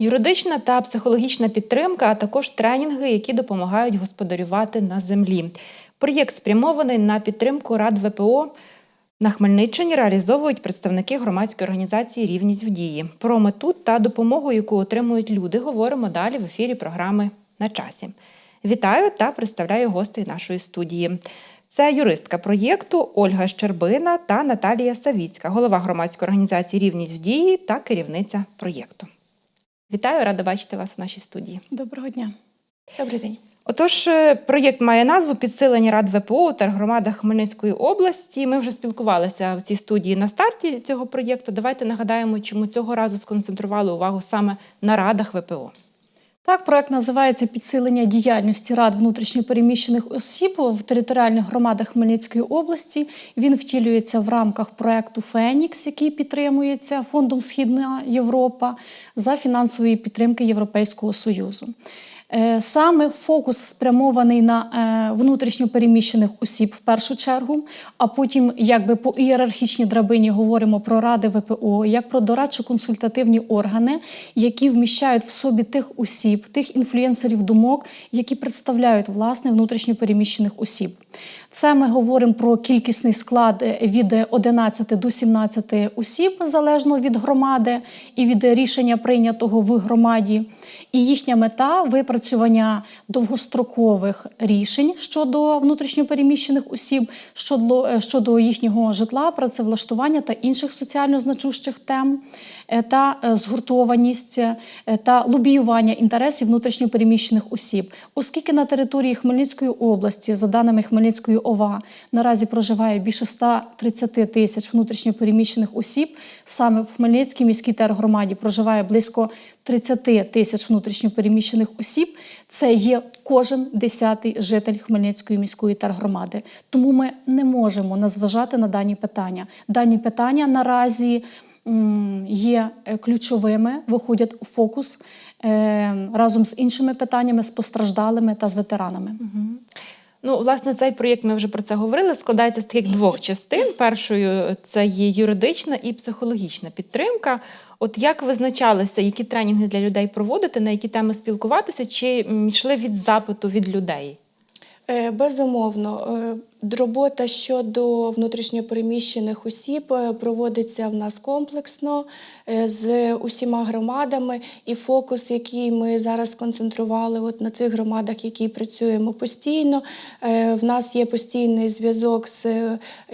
Юридична та психологічна підтримка, а також тренінги, які допомагають господарювати на землі. Проєкт спрямований на підтримку рад ВПО на Хмельниччині реалізовують представники громадської організації Рівність в дії. Про мету та допомогу, яку отримують люди, говоримо далі в ефірі програми на часі. Вітаю та представляю гостей нашої студії. Це юристка проєкту Ольга Щербина та Наталія Савіцька, голова громадської організації Рівність в дії та керівниця проєкту. Вітаю, рада бачити вас у нашій студії. Доброго дня. Добрий день. Отож, е, проєкт має назву Підсилення рад ВПО та громадах Хмельницької області. Ми вже спілкувалися в цій студії на старті цього проєкту. Давайте нагадаємо, чому цього разу сконцентрували увагу саме на радах ВПО. Так, проект називається Підсилення діяльності рад внутрішньопереміщених осіб в територіальних громадах Хмельницької області. Він втілюється в рамках проекту Фенікс, який підтримується фондом Східна Європа за фінансової підтримки Європейського Союзу. Е, Саме фокус спрямований на е, внутрішньопереміщених осіб в першу чергу, а потім, якби по ієрархічній драбині, говоримо про ради ВПО, як про дорадчо-консультативні органи, які вміщають в собі тих осіб, тих інфлюенсерів думок, які представляють власне внутрішньопереміщених осіб. Це ми говоримо про кількісний склад е, від 11 до 17 осіб, залежно від громади і від рішення прийнятого в громаді. І їхня мета випрацювання довгострокових рішень щодо внутрішньопереміщених осіб, щодо, е, щодо їхнього житла, працевлаштування та інших соціально значущих тем, е, та е, згуртованість та лобіювання інтересів внутрішньопереміщених осіб, оскільки на території Хмельницької області, за даними Хмельницької ОВА, наразі проживає більше 130 тисяч внутрішньопереміщених осіб. Саме в Хмельницькій міській тергромаді проживає близько 30 тисяч внутрішньопереміщених осіб. Це є кожен десятий житель Хмельницької міської тергромади. Тому ми не можемо назважати на дані питання. Дані питання наразі є е, ключовими, виходять у фокус е, разом з іншими питаннями, з постраждалими та з ветеранами. Ну, власне, цей проєкт ми вже про це говорили. Складається з таких двох частин. Першою це є юридична і психологічна підтримка. От як визначалися, які тренінги для людей проводити, на які теми спілкуватися, чи йшли від запиту від людей? Е, Безумовно, е, робота щодо внутрішньопереміщених осіб е, проводиться в нас комплексно е, з усіма громадами, і фокус, який ми зараз сконцентрували от на цих громадах, які працюємо постійно. е, В нас є постійний зв'язок з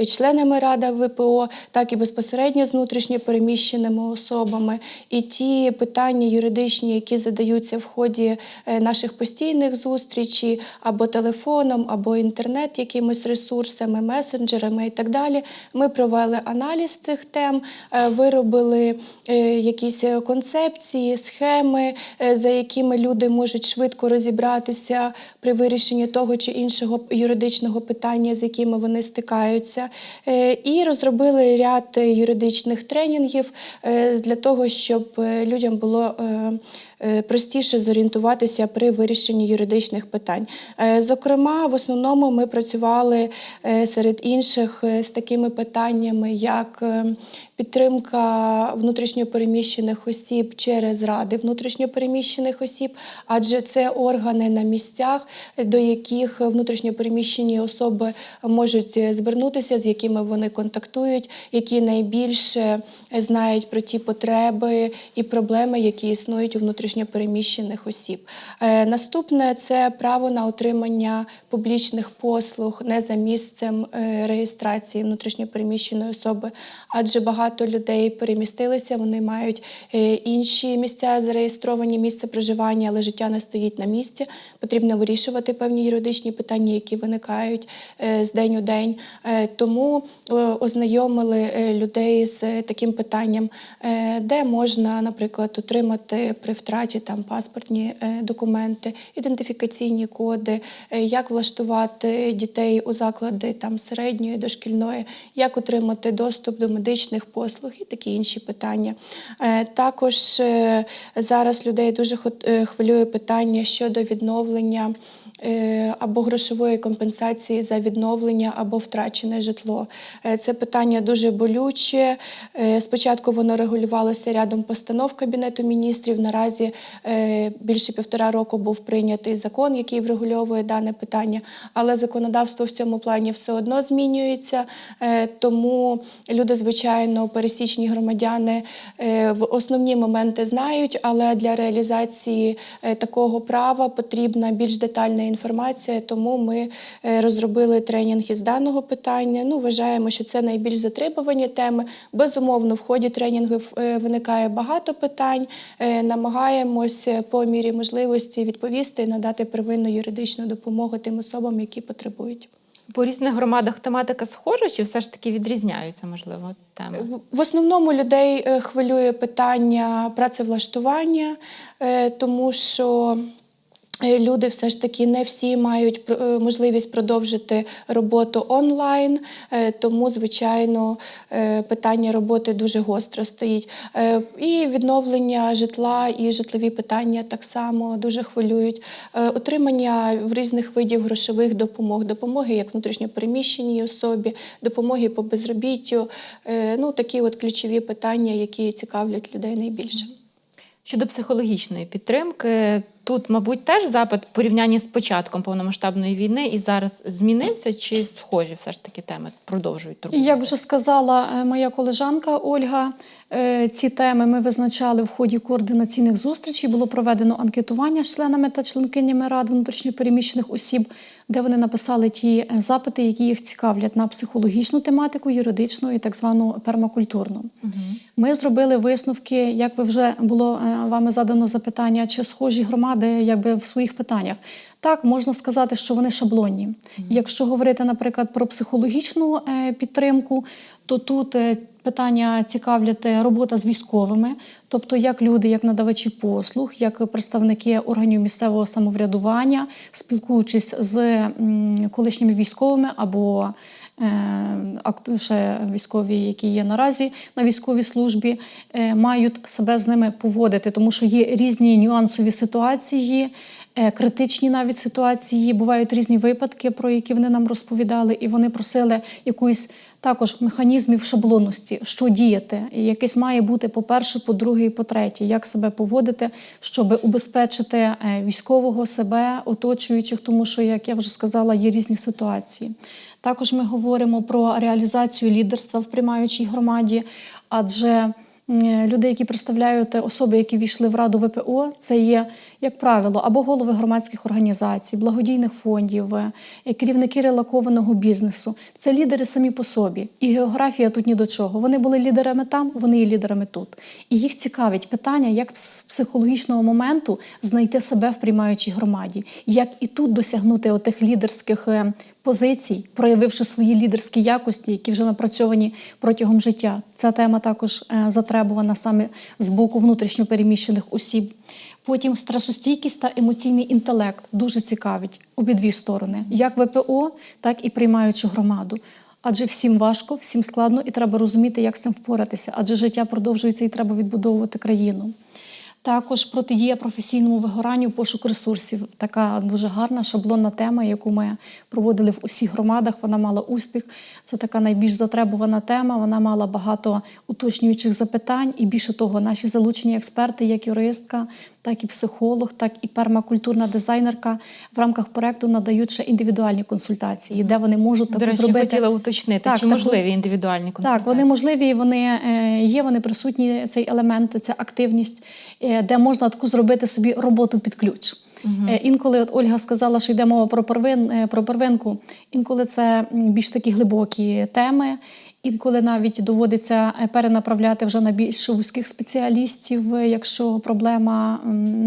членами Рада ВПО, так і безпосередньо з внутрішньопереміщеними особами. І ті питання юридичні, які задаються в ході наших постійних зустрічей або телефоном, або інтернет, якимись ресурсами, месенджерами і так далі. Ми провели аналіз цих тем, е, виробили е, якісь е, концепції, схеми, за якими люди можуть швидко розібратися при вирішенні того чи іншого юридичного питання, з якими вони стикаються. І розробили ряд юридичних тренінгів для того, щоб людям було простіше зорієнтуватися при вирішенні юридичних питань. Е, Зокрема, в основному ми працювали е, серед інших е, з такими питаннями, як е, підтримка внутрішньопереміщених осіб через ради внутрішньопереміщених осіб, адже це органи на місцях, до яких внутрішньопереміщені особи можуть е, звернутися, з якими вони контактують, які найбільше знають про ті потреби і проблеми, які існують у внутрішньопереміщених осіб. Е, Наступне це право на отримання публічних послуг не за місцем е, реєстрації внутрішньопереміщеної особи, адже багато людей перемістилися, вони мають е, інші місця зареєстровані місце проживання, але життя не стоїть на місці. Потрібно вирішувати певні юридичні питання, які виникають з день у день. Тому ознайомили людей з таким питанням, де можна, наприклад, отримати при втраті там паспортні е, документи, ідентифікаційні коди, е, як влаштувати дітей у заклади там середньої дошкільної, як отримати доступ до медичних послуг і такі інші питання. Е, Також зараз людей дуже хвилює питання щодо відновлення або грошової компенсації за відновлення або втрачене житло. Е, Це питання дуже болюче. Е, Спочатку воно регулювалося рядом постанов Кабінету міністрів. Наразі е, більше півтора року був прийнятий закон, який врегульовує дане питання, але законодавство в цьому плані все одно змінюється. Е, Тому люди, звичайно, пересічні громадяни е, в основні моменти знають, але для реалізації е, такого права потрібна більш детальна інформація. Тому ми е, розробили тренінг із даного питання. Ну, вважаємо, що це найбільш затребувані теми. Безумовно, в ході тренінгу е, виникає багато питань. Е, Намагаємось по мірі можливості відповісти і надати первинну юридичну допомогу тим особам, які потребують. По різних громадах тематика схожа, чи все ж таки відрізняються, можливо, теми? В- основному людей хвилює питання працевлаштування, тому що люди все ж таки не всі мають е, можливість продовжити роботу онлайн, е, тому, звичайно, е, питання роботи дуже гостро стоїть. Е, І відновлення житла, і житлові питання так само дуже хвилюють. Е, Отримання в різних видів грошових допомог, допомоги як внутрішньопереміщеній особі, допомоги по безробіттю. Е, Ну, такі от ключові питання, які цікавлять людей найбільше. Щодо психологічної підтримки, тут, мабуть, теж запит в порівнянні з початком повномасштабної війни і зараз змінився, чи схожі все ж таки теми продовжують турбувати? як вже сказала е, моя колежанка Ольга, е, ці теми ми визначали в ході координаційних зустрічей. Було проведено анкетування з членами та членкинями рад внутрішньопереміщених осіб, де вони написали ті е, запити, які їх цікавлять на психологічну тематику, юридичну і так звану пермакультурну. Мгм. Ми зробили висновки, як ви вже було вами задано запитання, чи схожі громади якби в своїх питаннях. Так, можна сказати, що вони шаблонні. Якщо говорити, наприклад, про психологічну е, підтримку, то тут е, питання цікавлять е, робота з військовими, тобто як люди, як надавачі послуг, як представники органів місцевого самоврядування, спілкуючись з колишніми військовими або ще військові, які є наразі на військовій службі, е, мають себе з ними поводити, тому що є різні нюансові ситуації. Е, Критичні навіть ситуації, бувають різні випадки, про які вони нам розповідали, і вони просили якоїсь також механізмів шаблонності, що діяти. І якесь має бути по-перше, по-друге і по-третє, як себе поводити, щоб убезпечити е, військового себе, оточуючих, тому що, як я вже сказала, є різні ситуації. Також ми говоримо про реалізацію лідерства в приймаючій громаді, адже м, люди, які представляють особи, які війшли в раду ВПО, це є, як правило, або голови громадських організацій, благодійних фондів, е, керівники релакованого бізнесу. Це лідери самі по собі. І географія тут ні до чого. Вони були лідерами там, вони є лідерами тут. І їх цікавить питання, як з психологічного моменту знайти себе в приймаючій громаді, як і тут досягнути отих лідерських е, позицій, проявивши свої лідерські якості, які вже напрацьовані протягом життя. Ця тема також е, затребувана саме з боку внутрішньопереміщених осіб. Потім стресостійкість та емоційний інтелект дуже цікавить обидві сторони, як ВПО, так і приймаючу громаду. Адже всім важко, всім складно, і треба розуміти, як з цим впоратися. Адже життя продовжується і треба відбудовувати країну. Також протидія професійному вигоранню, пошук ресурсів. Така дуже гарна шаблонна тема, яку ми проводили в усіх громадах. Вона мала успіх. Це така найбільш затребувана тема. Вона мала багато уточнюючих запитань, і більше того, наші залучені експерти, як юристка, так і психолог, так і пермакультурна дизайнерка в рамках проекту надають ще індивідуальні консультації, де вони можуть До речі, зробити. хотіла уточнити, Так, чи так, можливі індивідуальні консультації? Так, вони можливі, вони е, є, вони присутні, цей елемент, ця активність, де можна таку зробити собі роботу під ключ. Е, Інколи от Ольга сказала, що йде мова про первин, е, про первинку. Інколи це більш такі глибокі теми. Інколи навіть доводиться е, перенаправляти вже на більш вузьких спеціалістів, е, якщо проблема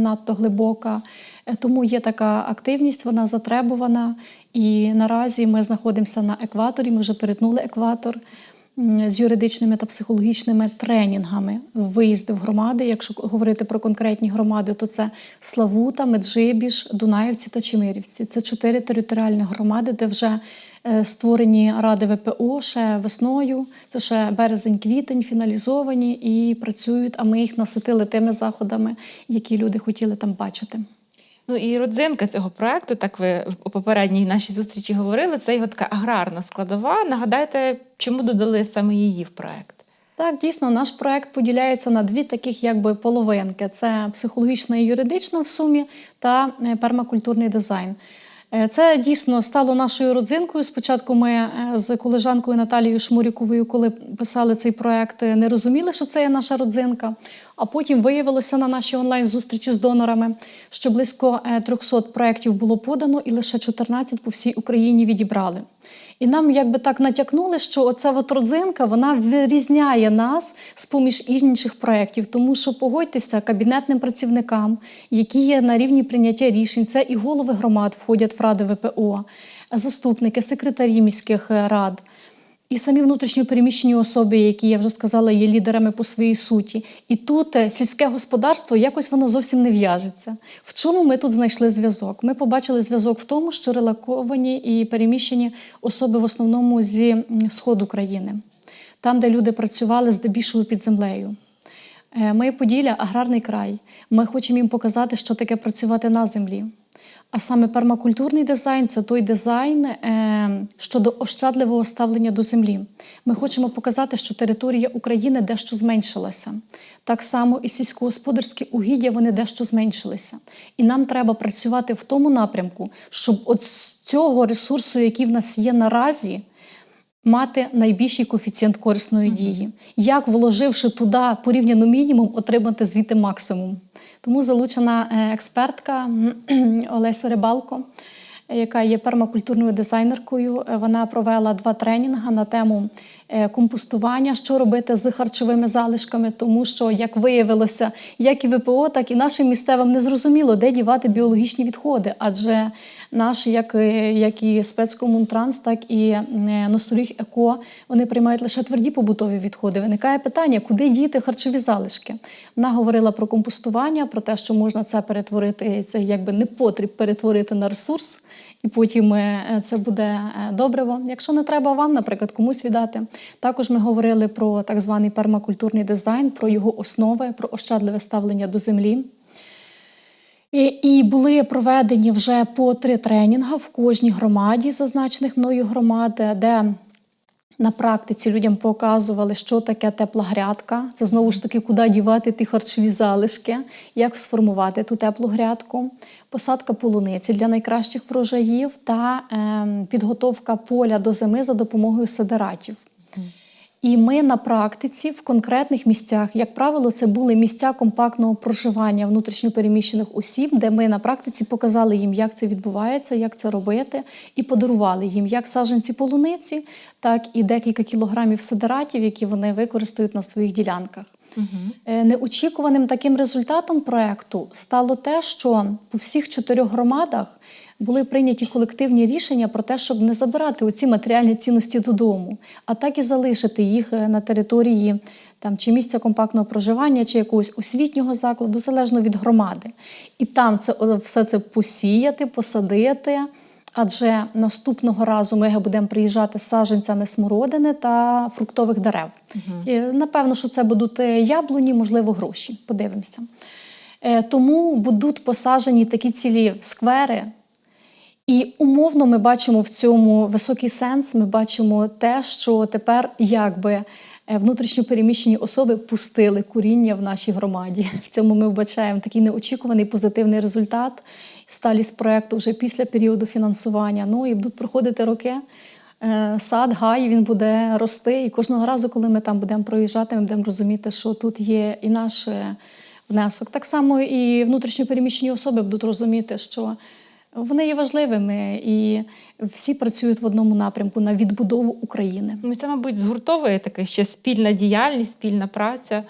надто глибока. Е, Тому є така активність, вона затребувана. І наразі ми знаходимося на екваторі. Ми вже перетнули екватор з юридичними та психологічними тренінгами. Виїзди в громади. Якщо говорити про конкретні громади, то це Славута, Меджибіж, Дунаївці та Чемирівці. Це чотири територіальні громади, де вже е, створені ради ВПО ще весною. Це ще березень-квітень, фіналізовані і працюють. А ми їх наситили тими заходами, які люди хотіли там бачити. Ну і родзинка цього проекту, так ви у попередній нашій зустрічі говорили, це його така аграрна складова. Нагадайте, чому додали саме її в проект? Так, дійсно, наш проект поділяється на дві таких якби половинки: це психологічна і юридична в сумі та е, пермакультурний дизайн. Е, Це дійсно стало нашою родзинкою. Спочатку ми е, з колежанкою Наталією Шмуріковою, коли писали цей проект, не розуміли, що це є наша родзинка. А потім виявилося на нашій онлайн-зустрічі з донорами, що близько е, 300 проєктів було подано, і лише 14 по всій Україні відібрали. І нам якби так натякнули, що оця от родзинка вона вирізняє нас з поміж інших проєктів, тому що погодьтеся кабінетним працівникам, які є на рівні прийняття рішень, це і голови громад входять в ради ВПО, заступники, секретарі міських е, рад. І самі внутрішньо переміщені особи, які я вже сказала, є лідерами по своїй суті. І тут е, сільське господарство якось воно зовсім не в'яжеться. В чому ми тут знайшли зв'язок? Ми побачили зв'язок в тому, що релоковані і переміщені особи в основному зі сходу країни, там, де люди працювали здебільшого під землею. Е, Ми Поділля аграрний край. Ми хочемо їм показати, що таке працювати на землі. А саме пермакультурний дизайн це той дизайн е, щодо ощадливого ставлення до землі. Ми хочемо показати, що територія України дещо зменшилася. Так само і сільськогосподарські угіддя вони дещо зменшилися. І нам треба працювати в тому напрямку, щоб от з цього ресурсу, який в нас є наразі, мати найбільший коефіцієнт корисної дії. Як вложивши туди порівняно мінімум, отримати звідти максимум. Тому залучена е, експертка Олеся Рибалко, яка є пермакультурною дизайнеркою. Е, Вона провела два тренінги на тему компостування, що робити з харчовими залишками, тому що, як виявилося, як і ВПО, так і нашим місцевим не зрозуміло, де дівати біологічні відходи, адже наш, як, е, як і спецкомунтранс, так і е, Носоріг Еко, вони приймають лише тверді побутові відходи. Виникає питання, куди діти харчові залишки. Вона говорила про компостування, про те, що можна це перетворити, це якби не потріб перетворити на ресурс, і потім е, це буде е, добриво. Якщо не треба вам, наприклад, комусь віддати. Також ми говорили про так званий пермакультурний дизайн, про його основи, про ощадливе ставлення до землі. І, були проведені вже по три тренінги в кожній громаді, зазначених мною громад, де на практиці людям показували, що таке тепла грядка. Це знову ж таки, куди дівати ті харчові залишки, як сформувати ту теплу грядку, посадка полуниці для найкращих врожаїв та е, підготовка поля до зими за допомогою сидератів. І ми на практиці в конкретних місцях, як правило, це були місця компактного проживання внутрішньопереміщених осіб, де ми на практиці показали їм, як це відбувається, як це робити, і подарували їм як саджанці полуниці, так і декілька кілограмів сидератів, які вони використають на своїх ділянках. Угу. Неочікуваним таким результатом проекту стало те, що по всіх чотирьох громадах були прийняті колективні рішення про те, щоб не забирати оці матеріальні цінності додому, а так і залишити їх е, на території там чи місця компактного проживання, чи якогось освітнього закладу, залежно від громади. І там це все це посіяти, посадити. Адже наступного разу ми будемо приїжджати з саженцями смородини та фруктових дерев. Угу. І, Напевно, що це будуть е, яблуні, можливо, гроші. Подивимося. Е, Тому будуть посаджені такі цілі сквери. І умовно ми бачимо в цьому високий сенс. Ми бачимо те, що тепер якби е, внутрішньо переміщені особи пустили куріння в нашій громаді. В цьому ми вбачаємо такий неочікуваний позитивний результат. Сталість проекту вже після періоду фінансування. Ну і будуть проходити роки. Е, Сад, гай, він буде рости. І кожного разу, коли ми там будемо проїжджати, ми будемо розуміти, що тут є і наш е, внесок. Так само і внутрішньо переміщені особи будуть розуміти, що вони є важливими і всі працюють в одному напрямку на відбудову України. Ну, це, мабуть, згуртовує таке ще спільна діяльність, спільна праця,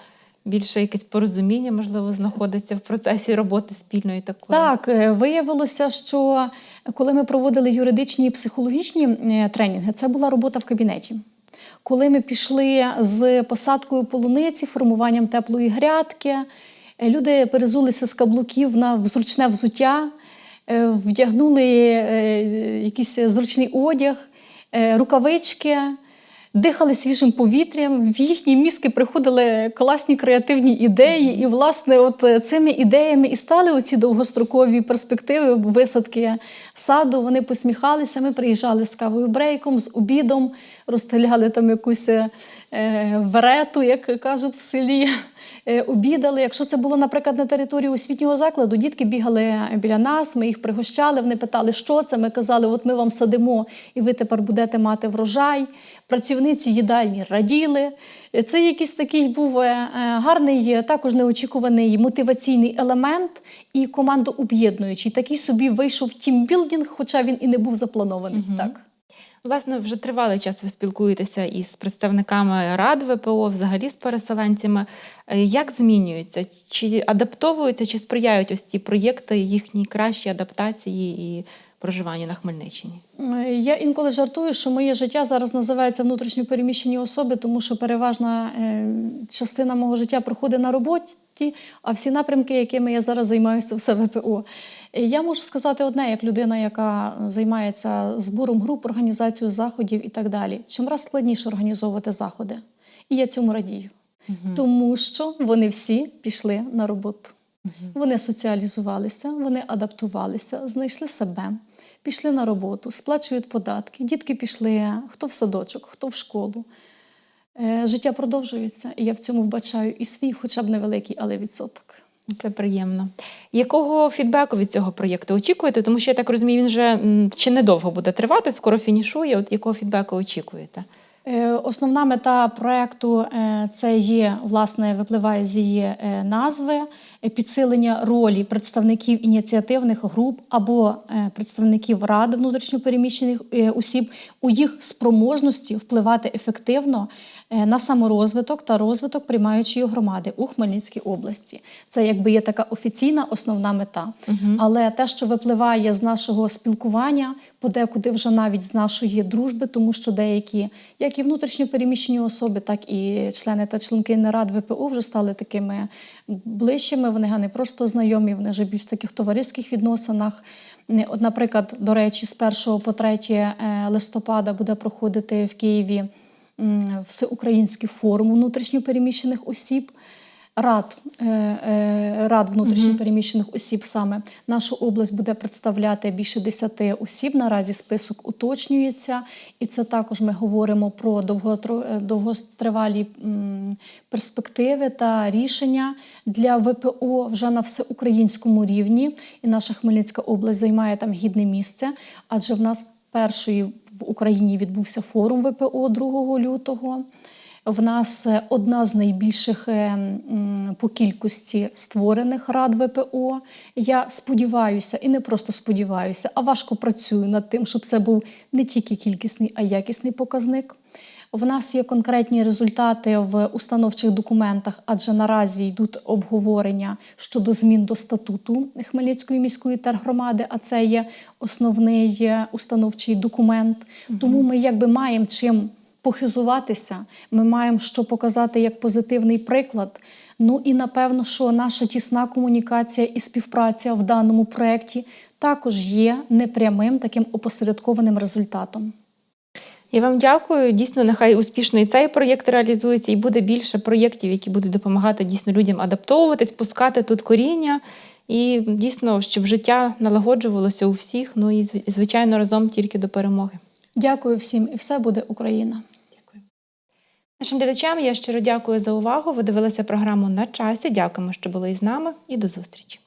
більше якесь порозуміння, можливо, знаходиться в процесі роботи спільної такої. Так, е, виявилося, що коли ми проводили юридичні і психологічні е, тренінги, це була робота в кабінеті. Коли ми пішли з посадкою полуниці, формуванням теплої грядки, е, люди перезулися з каблуків на зручне взуття, вдягнули е, якийсь зручний одяг, е, рукавички. дихали свіжим повітрям, в їхні мізки приходили класні креативні ідеї, і, власне, от е, цими ідеями і стали оці довгострокові перспективи висадки саду. Вони посміхалися. Ми приїжджали з кавою брейком, з обідом, розстріляли там якусь е, верету, як кажуть в селі. е, Обідали. Якщо це було, наприклад, на території освітнього закладу, дітки бігали біля нас, ми їх пригощали, вони питали, що це. Ми казали, от ми вам садимо, і ви тепер будете мати врожай. Працівниці їдальні раділи. Це якийсь такий був е, гарний, також неочікуваний мотиваційний елемент і командооб'єднуючий. Такий собі вийшов тімбілдинг, хоча він і не був запланований. Мгм. Так. Власне, вже тривалий час ви спілкуєтеся із представниками рад ВПО, взагалі з переселенцями. Е, Як змінюються? Чи адаптовуються, чи сприяють ось ці проєкти їхній кращій адаптації і проживанню на Хмельниччині? Е, Я інколи жартую, що моє життя зараз називається внутрішньо переміщені особи, тому що переважна е, частина мого життя проходить на роботі, а всі напрямки, якими я зараз займаюся, все ВПО. Е, Я можу сказати одне, як людина, яка займається збором груп, організацією заходів і так далі. Чим раз складніше організовувати заходи. І я цьому радію, Мгм. тому що вони всі пішли на роботу. Вони соціалізувалися, вони адаптувалися, знайшли себе, пішли на роботу, сплачують податки. Дітки пішли хто в садочок, хто в школу. Е, Життя продовжується, і я в цьому вбачаю і свій, хоча б невеликий, але відсоток. Це приємно. Якого фідбеку від цього проєкту очікуєте? Тому що я так розумію, він вже ще недовго буде тривати, скоро фінішує. От якого фідбеку очікуєте? Е, Основна мета проекту е, це є, власне, випливає з її назви підсилення ролі представників ініціативних груп або е, представників рад внутрішньопереміщених е, осіб у їх спроможності впливати ефективно е, на саморозвиток та розвиток приймаючої громади у Хмельницькій області. Це якби є така офіційна основна мета. Мгм. Але те, що випливає з нашого спілкування, подекуди вже навіть з нашої дружби, тому що деякі, як і внутрішньо переміщені особи, так і члени та членки нарад ВПО вже стали такими ближчими. Вони не просто знайомі, вони вже більш в таких товариських відносинах. От, наприклад, до речі, з 1 по 3 е, листопада буде проходити в Києві всеукраїнський форум внутрішньопереміщених осіб. Рад, е, е, рад внутрішньопереміщених осіб саме нашу область буде представляти більше 10 осіб. Наразі список уточнюється, і це також ми говоримо про е, довготривалі перспективи та рішення для ВПО вже на всеукраїнському рівні. І наша Хмельницька область займає там гідне місце, адже в нас перший в Україні відбувся форум ВПО 2 лютого. В нас е, одна з найбільших е, по кількості створених рад ВПО. Я сподіваюся, і не просто сподіваюся, а важко працюю над тим, щоб це був не тільки кількісний, а й якісний показник. В нас є конкретні результати в установчих документах, адже наразі йдуть обговорення щодо змін до статуту Хмельницької міської тергромади, а це є основний е, установчий документ. Тому ми якби маємо чим похизуватися, ми маємо що показати як позитивний приклад. Ну і напевно, що наша тісна комунікація і співпраця в даному проєкті також є непрямим таким опосередкованим результатом. Я вам дякую. Дійсно, нехай успішно і цей проєкт реалізується, і буде більше проєктів, які будуть допомагати дійсно людям адаптовуватись, пускати тут коріння. І дійсно, щоб життя налагоджувалося у всіх. Ну і звичайно, разом тільки до перемоги. Дякую всім, і все буде Україна. Дякую. Нашим глядачам я щиро дякую за увагу. Ви дивилися програму на часі. Дякуємо, що були із нами, і до зустрічі.